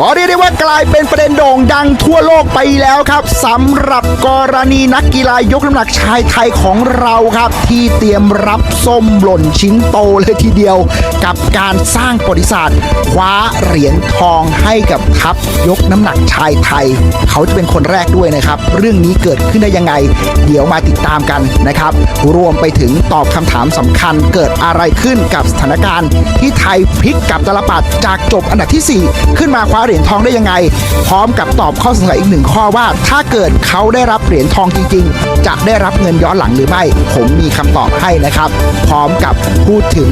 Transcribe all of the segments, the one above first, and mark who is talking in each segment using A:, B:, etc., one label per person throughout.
A: ก็เรียกได้ว่ากลายเป็นประเด็นโด่งดังทั่วโลกไปแล้วครับสำหรับกรณีนักกีฬายกน้ำหนักชายไทยของเราครับ ที่เตรียมรับส้มหล่นชิ้นโตเลยทีเดียว กับการสร้างประวัติศาสตร์คว้าเหรียญทองให้กับทัพยกน้ำหนักชายไทย เขาจะเป็นคนแรกด้วยนะครับ เรื่องนี้เกิดขึ้นได้ยังไง เดี๋ยวมาติดตามกันนะครับ รวมไปถึงตอบคำถามสำคัญเกิดอะไรขึ้นกับสถานการณ์ ที่ไทยพลิกกับตลปัดจากจบอันดับทีสี่4 ขึ้นมาคว้าเหรียญทองได้ยังไง พร้อมกับตอบข้อสงสัยอีกหนึ่งข้อว่า ถ้าเกิดเขาได้รับเหรียญทองจริง ๆ จะได้รับเงินย้อนหลังหรือไม่ ผมมีคำตอบให้นะครับ พร้อมกับพูดถึง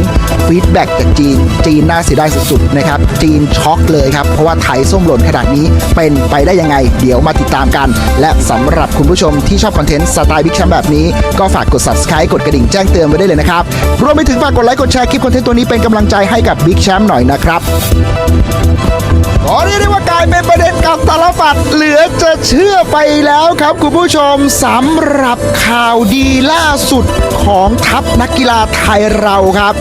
A: ฟีดแบ็กจากจีน จีนน่าเสียดายสุดๆนะครับ จีนช็อกเลยครับ เพราะว่าไทยส้มหล่นขนาดนี้เป็นไปได้ยังไง เดี๋ยวมาติดตามกัน และสำหรับคุณผู้ชมที่ชอบคอนเทนต์สไตล์บิ๊กแชมป์แบบนี้ ก็ฝากกด subscribe กดกระดิ่งแจ้งเตือนไว้ได้เลยนะครับ รวมไปถึงฝากกดไลค์กดแชร์คลิปคอนเทนต์ตัวนี้เป็นกำลังใจให้กับบิ๊กแชมป์หน่อยนะครับ ขอเรียกได้ว่ากลายเป็นประเด็นกับตาลปัดเหลือจะเชื่อไปแล้วครับคุณผู้ชมสำหรับข่าวดีล่าสุดของทัพนักกีฬาไทยเราครับ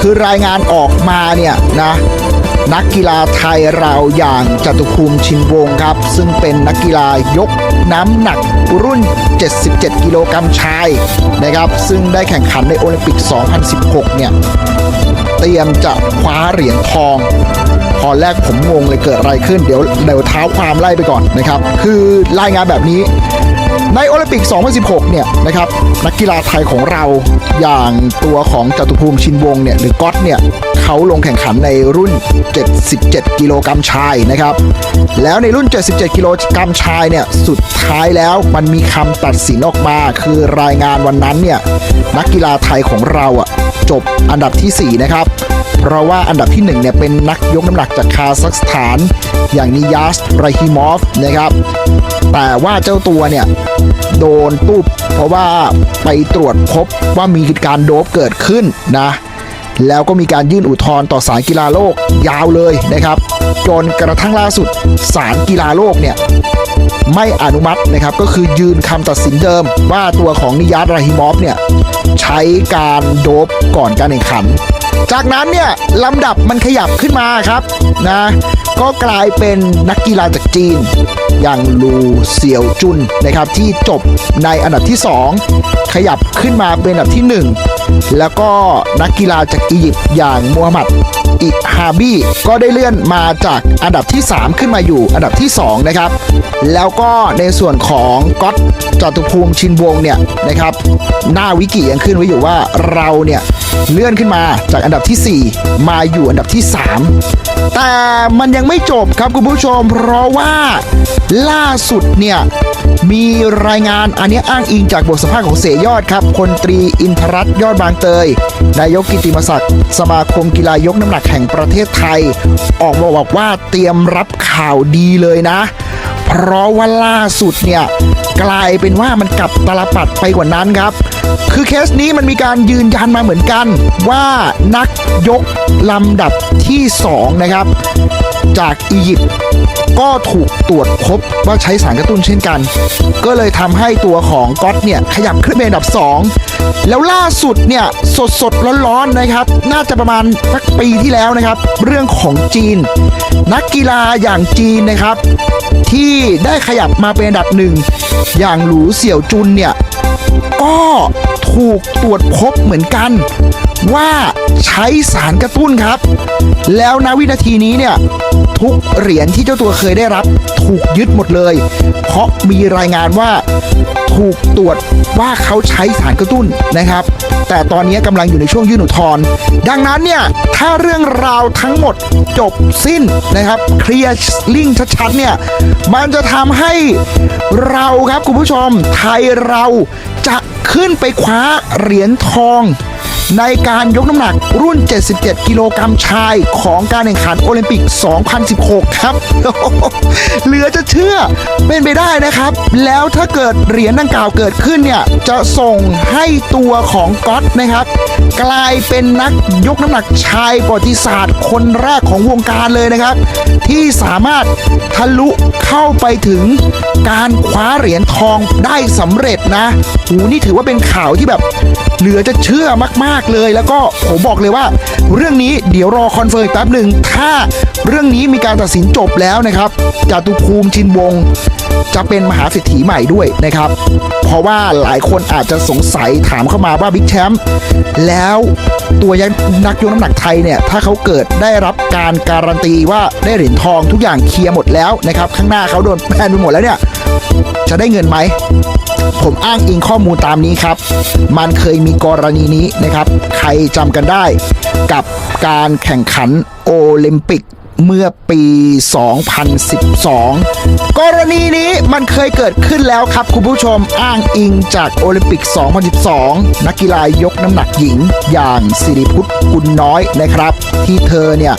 A: คือรายงานออกมาเนี่ยนะนักกีฬาไทยเราอย่างจตุภูมิชินวงศ์ครับ ซึ่งเป็นนักกีฬายกน้ำหนักรุ่น 77 กิโลกรัมชายนะครับ ซึ่งได้แข่งขันในโอลิมปิก 2016 เนี่ย เตรียมจะคว้าเหรียญทอง ตอนแรกผมงงเลยเกิดอะไรขึ้นเดี๋ยวเดี๋ยวเท้าความไล่ไปก่อนนะครับ คือรายงานแบบนี้ในโอลิมปิก 2016 เนี่ยนะครับนักกีฬาไทยของเราอย่างตัวของจตุภูมิชินวงศ์เนี่ยหรือก๊อตเนี่ยเขาลงแข่งขันในรุ่น 77 กิโลกรัมชายนะครับ แล้วในรุ่น 77 กิโลกรัมชายเนี่ยสุดท้ายแล้วมันมีคำตัดสินออกมา คือรายงานวันนั้นเนี่ยนักกีฬาไทยของเราอะจบอันดับทีสี่4 นะครับ เพราะว่าอันดับที่1เนี่ยเป็นนักยกน้ำหนักจากคาซัคสถาน อย่างนิยัสไรฮิมอฟนะครับ แต่ว่าเจ้าตัวเนี่ยโดนตุ๊บเพราะว่าไปตรวจพบว่ามีการโดบเกิดขึ้นนะแล้วก็มีการยื่นอุทธรณ์ต่อศาลกีฬาโลกยาวเลยนะครับ จนกระทั่งล่าสุดศาลกีฬาโลกเนี่ยไม่อนุมัตินะครับก็คือยืนคำตัดสินเดิม ว่าตัวของนิยัตราฮิมอฟเนี่ยใช้การโดบก่อนการแข่งขัน จากนั้นเนี่ยลำดับมันขยับขึ้นมาครับนะ ก็กลายเป็นนักกีฬาจากจีน อย่างลูเสี่ยวจุนนะครับที่จบในอันดับที่ 2 ขยับขึ้นมาเป็นอันดับที่ 1 แล้วก็นักกีฬาจากอียิปต์อย่างมูฮัมหมัดอิฮาบีก็ได้เลื่อนมาจากอันดับที่ 3 ขึ้นมาอยู่อันดับที่ 2 นะครับ แล้วก็ในส่วนของก๊อตจตุภูมิชินวงเนี่ยนะครับ หน้าวิกิยังขึ้นไว้อยู่ว่าเราเนี่ยเลื่อนขึ้นมาจากอันดับทีสี่4 มาอยู่อันดับที่ 3 แต่มันยังไม่จบครับคุณผู้ชม เพราะว่าล่าสุดเนี่ย มีรายงานอันนี้อ้างอิงจากบทสัมภาษณ์ของเสยยอดครับพลตรีอินทรัตยอดบางเตย นายกกิติมศักดิ์สมาคมกีฬายกน้ำหนักแห่งประเทศไทย ออกมาบอกว่าเตรียมรับข่าวดีเลยนะ เพราะว่าล่าสุดเนี่ย กลายเป็นว่ามันกลับตลปัดไปกว่านั้นครับ คือเคสนี้มันมีการยืนยันมาเหมือนกัน ว่านักยกลำดับที่ 2 นะครับ จากอียิปต์ก็ถูกตรวจพบว่าใช้สารกระตุ้นเช่นกัน ก็เลยทำให้ตัวของก๊อตเนี่ยขยับขึ้นเป็นอันดับ 2 แล้วล่าสุดเนี่ยสดสดร้อนๆนะครับ น่าจะประมาณสักปีที่แล้วนะครับ เรื่องของจีน นักกีฬาอย่างจีนนะครับ ที่ได้ขยับมาเป็นอันดับหนึ่งอย่างหลูเสี่ยวจุนเนี่ยก็ถูกตรวจพบเหมือนกัน ว่าใช้สารกระตุ้นครับ แล้วณวินาทีนี้เนี่ย ทุกเหรียญที่เจ้าตัวเคยได้รับถูกยึดหมดเลย เพราะมีรายงานว่าถูกตรวจว่าเขาใช้สารกระตุ้นนะครับ แต่ตอนนี้กำลังอยู่ในช่วงยื่นอุทธรณ์ดังนั้นเนี่ย ถ้าเรื่องราวทั้งหมดจบสิ้นนะครับ เคลียร์ลิงชัดๆเนี่ย มันจะทำให้เราครับคุณผู้ชมไทยเราจะขึ้นไปคว้าเหรียญทอง ในการยกน้ำหนักรุ่น 77 กิโลกรัมชายของการแข่งขันโอลิมปิก 2016 ครับ เหลือจะเชื่อเป็นไปได้นะครับ แล้วถ้าเกิดเหรียญดังกล่าวเกิดขึ้นเนี่ย จะส่งให้ตัวของก๊อตนะครับ กลายเป็นนักยกน้ำหนักชายประวัติศาสตร์ คนแรกของวงการเลยนะครับ ที่สามารถทะลุเข้าไปถึงการคว้าเหรียญทองได้สำเร็จนะหูนี่ถือว่าเป็นข่าวที่แบบ เหลือจะเชื่อมาก ๆเลย แล้วก็ผมบอกเลยว่า เรื่องนี้เดี๋ยวรอคอนเฟิร์มอีกแป๊บหนึ่งถ้าเรื่องนี้มีการตัดสินจบแล้วนะครับจตุภูมิชินวงศ์จะเป็นมหาเศรษฐีใหม่ด้วยนะครับ เพราะว่าหลายคนอาจจะสงสัยถามเข้ามาว่าบิ๊กแชมป์แล้วตัวยักนักยกน้ำหนักไทยเนี่ย ถ้าเขาเกิดได้รับการการันตีว่าได้เหรียญทองทุกอย่างเคลียร์หมดแล้วนะครับ ข้างหน้าเขาโดนแบนไปหมดแล้วเนี่ย จะได้เงินไหม ผมอ้างอิงข้อมูลตามนี้ครับ มันเคยมีกรณีนี้นะครับ ใครจำกันได้ กับการแข่งขันโอลิมปิก เมื่อปี 2012 กรณีนี้มันเคยเกิดขึ้นแล้วครับ คุณผู้ชมอ้างอิงจากโอลิมปิก 2012 นักกีฬายกน้ำหนักหญิงอย่างสิริพุทธกุลน้อยนะครับ ที่เธอเนี่ย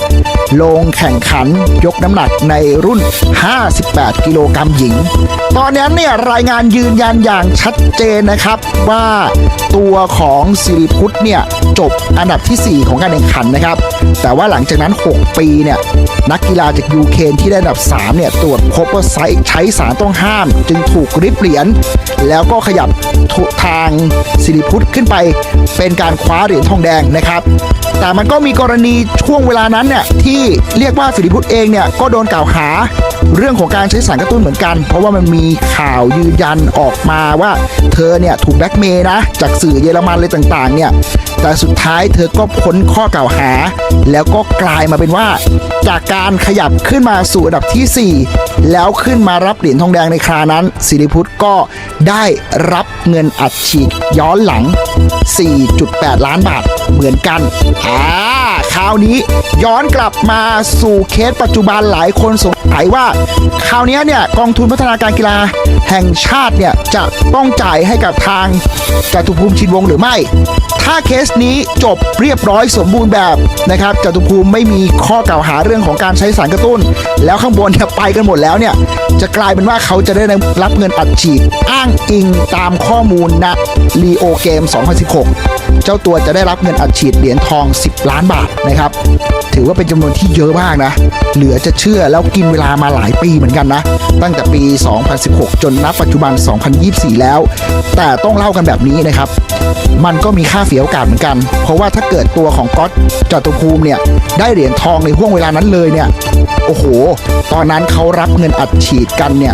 A: ลงแข่งขันยกน้ำหนักในรุ่น 58 กิโลกรัมหญิง ตอนนั้นเนี่ยรายงานยืนยันอย่างชัดเจนนะครับว่าตัวของสิริพุทธเนี่ยจบอันดับที่ 4 ของการแข่งขันนะครับ แต่ว่าหลังจากนั้น 6 ปีเนี่ยนักกีฬาจากยูเครนที่ได้อันดับ3เนี่ยตรวจพบว่าใช้ใช้สารต้องห้าม จึงถูกริบเหรียญแล้วก็ขยับทุทางสิริพุทธขึ้นไป เป็นการคว้าเหรียญทองแดงนะครับ แต่มันก็มีกรณีช่วงเวลานั้นเนี่ยที่เรียกว่าสิริพุทธเองเนี่ยก็โดนกล่าวหาเรื่องของการใช้สารกระตุ้นเหมือนกัน เพราะว่ามันมีข่าวยืนยันออกมาว่า เธอเนี่ยถูกแบล็กเมย์นะ จากสื่อเยอรมันเลยต่างๆเนี่ยแต่สุดท้ายเธอก็พ้นข้อกล่าวหา แล้วก็กลายมาเป็นว่า จากการขยับขึ้นมาสู่อันดับทีสี่ 4 แล้วขึ้นมารับเหรียญทองแดงในครานั้นสิริพุทธก็ได้รับเงินอัดฉีดย้อนหลัง 4.8 ล้านบาทเหมือนกันอ่าคราวนี้ย้อนกลับมาสู่เคสปัจจุบันหลายคนสงสัยว่า คราวนี้เนี่ยกองทุนพัฒนาการกีฬาแห่งชาติเนี่ยจะต้องจ่ายให้กับทางจตุภูมิชินวงศ์หรือไม่ ถ้าเคสนี้จบเรียบร้อยสมบูรณ์แบบนะครับจตุภูมิไม่มีข้อกล่าวหาเรื่องของการใช้สารกระตุ้น แล้วข้างบนเนี่ยไปกันหมดแล้วเนี่ยจะกลายเป็นว่าเขาจะได้รับเงินอัดฉีดอ้างอิงตามข้อมูลนะลีโอเกม 2016 เจ้าตัวจะได้รับเงินอัดฉีดเหรียญทอง 10 ล้านบาทนะครับ ถือว่าเป็นจำนวนที่เยอะมากนะ เหลือจะเชื่อแล้วกินเวลามาหลายปีเหมือนกันนะ ตั้งแต่ปี 2016 จนนับปัจจุบัน 2024 แล้ว แต่ต้องเล่ากันแบบนี้นะครับ มันก็มีค่าเสียโอกาสเหมือนกัน เพราะว่าถ้าเกิดตัวของก๊อตจตุภูมิเนี่ยได้เหรียญทองในห่วงเวลานั้นเลยเนี่ยโอ้โห ตอนนั้นเขารับเงินอัดฉีดกันเนี่ย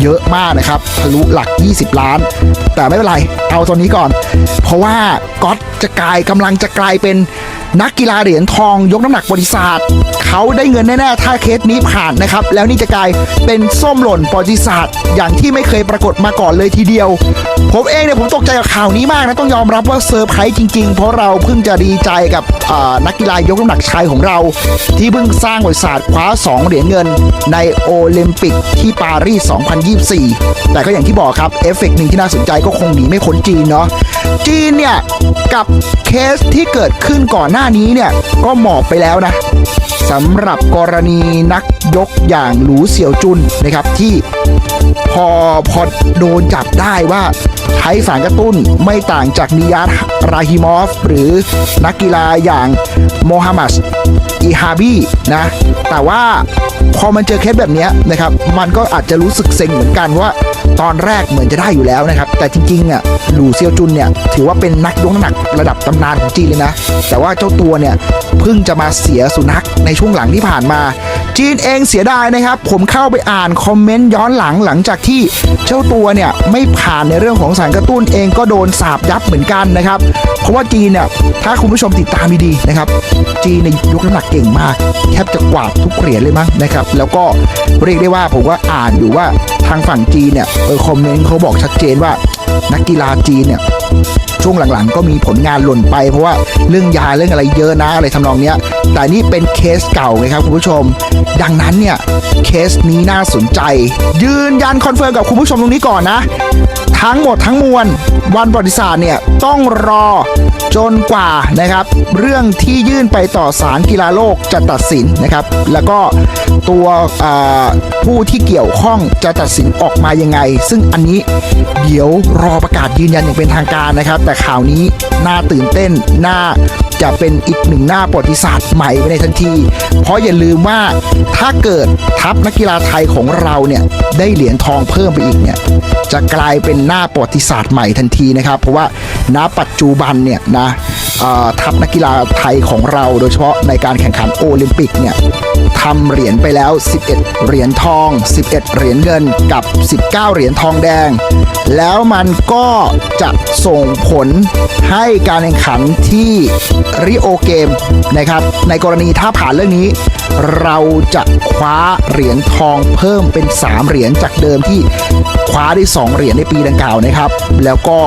A: เยอะมากนะครับทะลุหลัก 20 ล้าน แต่ไม่เป็นไร เอาตอนนี้ก่อน เพราะว่าก๊อตจะกลายกำลังจะกลายเป็นนักกีฬาเหรียญทองยกน้ำหนักบริษัทเขาได้เงินแน่ๆ ถ้าเคสนี้ผ่านนะครับ แล้วนี่จะกลายเป็นส้มหล่นประวัติศาสตร์อย่างที่ไม่เคยปรากฏมาก่อนเลยทีเดียว ผมเองเนี่ยผมตกใจกับข่าวนี้มากนะต้องยอมรับว่าเซอร์ไพรส์จริงๆ เพราะเราเพิ่งจะดีใจกับนักกีฬายกน้ำหนักชายของเรา ที่เพิ่งสร้างบริษัทคว้า 2 เหรียญเงิน ในโอลิมปิกที่ปารีส 2024 แต่ก็อย่างที่บอกครับเอฟเฟกต์หนึ่งที่น่าสนใจก็คงหนีไม่พ้นจีนเนาะจีนเนี่ยกับเคสที่เกิดขึ้นก่อนหน้านี้เนี่ยก็หมอบไปแล้วนะสำหรับกรณีนักยกอย่างหลูเสี่ยวจุนนะครับที่ พอพอโดนจับได้ว่าใช้สารกระตุ้นไม่ต่างจากนิยัตราฮิมอฟ หรือนักกีฬาอย่างโมฮัมหมัดอีฮาบีนะ แต่ว่าพอมันเจอเคสแบบนี้นะครับ มันก็อาจจะรู้สึกเซ็งเหมือนกันว่า ตอนแรกเหมือนจะได้อยู่แล้วนะครับ แต่จริงๆอะหลูเซียวจุนเนี่ย ถือว่าเป็นนักยกน้ำหนักระดับตำนานของจีนเลยนะ แต่ว่าเจ้าตัวเนี่ยเพิ่งจะมาเสียสุนัขในช่วงหลังที่ผ่านมา จีนเองเสียดายนะครับ ผมเข้าไปอ่านคอมเมนต์ย้อนหลังหลังจากที่เจ้าตัวเนี่ยไม่ผ่านในเรื่องของสารกระตุ้นเองก็โดนสาบยับเหมือนกันนะครับ เพราะว่าจีนเนี่ยถ้าคุณผู้ชมติดตามดีๆนะครับ จีนในยยกน้ำหนักเก่งมาก แทบจะกวาดทุกเหรียญเลยมั้งนะครับ แล้วก็เรียกได้ว่าผมก็อ่านอยู่ว่าทางฝั่งจีนเนี่ยเออคอมเมนต์เขาบอกชัดเจนว่านักกีฬาจีนเนี่ย ช่วงหลังๆ ก็มีผลงานหล่นไป เพราะว่าเรื่องยาเรื่องอะไรเยอะนะอะไรทำนองเนี้ย แต่นี่เป็นเคสเก่าไงครับคุณผู้ชม ดังนั้นเนี่ยเคสนี้น่าสนใจ ยืนยันคอนเฟิร์มกับคุณผู้ชมตรงนี้ก่อนนะ ทั้งหมดทั้งมวลวันประวัติศาสตร์เนี่ยต้องรอจนกว่านะครับ เรื่องที่ยื่นไปต่อศาลกีฬาโลกจะตัดสินนะครับ แล้วก็ ตัวผู้ที่เกี่ยวข้องจะตัดสินออกมายังไง ซึ่งอันนี้เดี๋ยวรอประกาศยืนยันอย่างเป็นทางการนะครับ แต่ข่าวนี้น่าตื่นเต้นน่าจะเป็นอีกหนึ่งหน้าประวัติศาสตร์ใหม่ไปในทันที เพราะอย่าลืมว่าถ้าเกิดทัพนักกีฬาไทยของเราเนี่ยได้เหรียญทองเพิ่มไปอีกเนี่ยจะกลายเป็นหน้าประวัติศาสตร์ใหม่ทันทีนะครับ เพราะว่าณปัจจุบันเนี่ยนะ ทัพนักกีฬาไทยของเรา โดยเฉพาะในการแข่งขันโอลิมปิกเนี่ยทำเหรียญไปแล้ว 11 เหรียญทอง 11 เหรียญเงินกับ 19 เหรียญทองแดง แล้วมันก็จะส่งผลให้การแข่งขันที่ริโอเกมนะครับในกรณีถ้าผ่านเรื่องนี้ เราจะคว้าเหรียญทองเพิ่มเป็น 3 เหรียญจากเดิมที่คว้าได้ 2 เหรียญในปีดังกล่าวนะครับ แล้วก็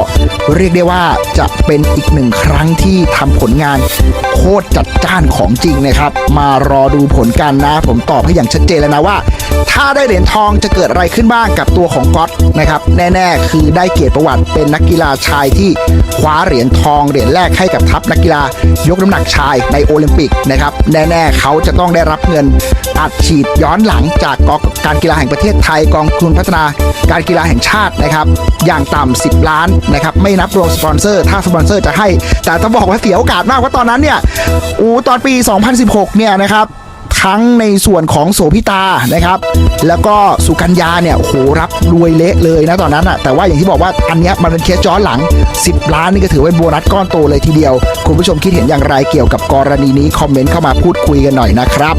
A: เรียกได้ว่าจะเป็นอีกหนึ่งครั้งที่ทำผลงานโคตรจัดจ้านของจริงนะครับ มารอดูผลกันนะ ผมตอบให้อย่างชัดเจนแล้วนะว่า ถ้าได้เหรียญทองจะเกิดอะไรขึ้นบ้างกับตัวของก๊อตนะครับ แน่ๆ คือได้เกียรติประวัติเป็นนักกีฬาชายที่คว้าเหรียญทองเหรียญแรกให้กับทัพนักกีฬายกน้ำหนักชายในโอลิมปิกนะครับ แน่ๆ เขาจะต้องได้รับเงินอัดฉีดย้อนหลังจากกองการกีฬาแห่งประเทศไทยกองทุนพัฒนาการกีฬาแห่งชาตินะครับอย่างต่ำ10 ล้านนะครับไม่นับรวมสปอนเซอร์ ถ้าสปอนเซอร์จะให้ แต่ต้องบอกว่าเสียโอกาสมากเพราะตอนนั้นเนี่ยอูตอนปี 2016 เนี่ยนะครับ ทั้งในส่วนของโสพิตานะครับ แล้วก็สุกัญญาเนี่ยโหรับรวยเละเลยนะตอนนั้นอะแต่ว่าอย่างที่บอกว่าอันเนี้ยมันเป็นเคสย้อนหลัง 10 ล้านนี่ก็ถือว่าเป็นโบนัสก้อนโตเลยทีเดียว คุณผู้ชมคิดเห็นอย่างไรเกี่ยวกับกรณีนี้คอมเมนต์เข้ามาพูดคุยกันหน่อยนะครับ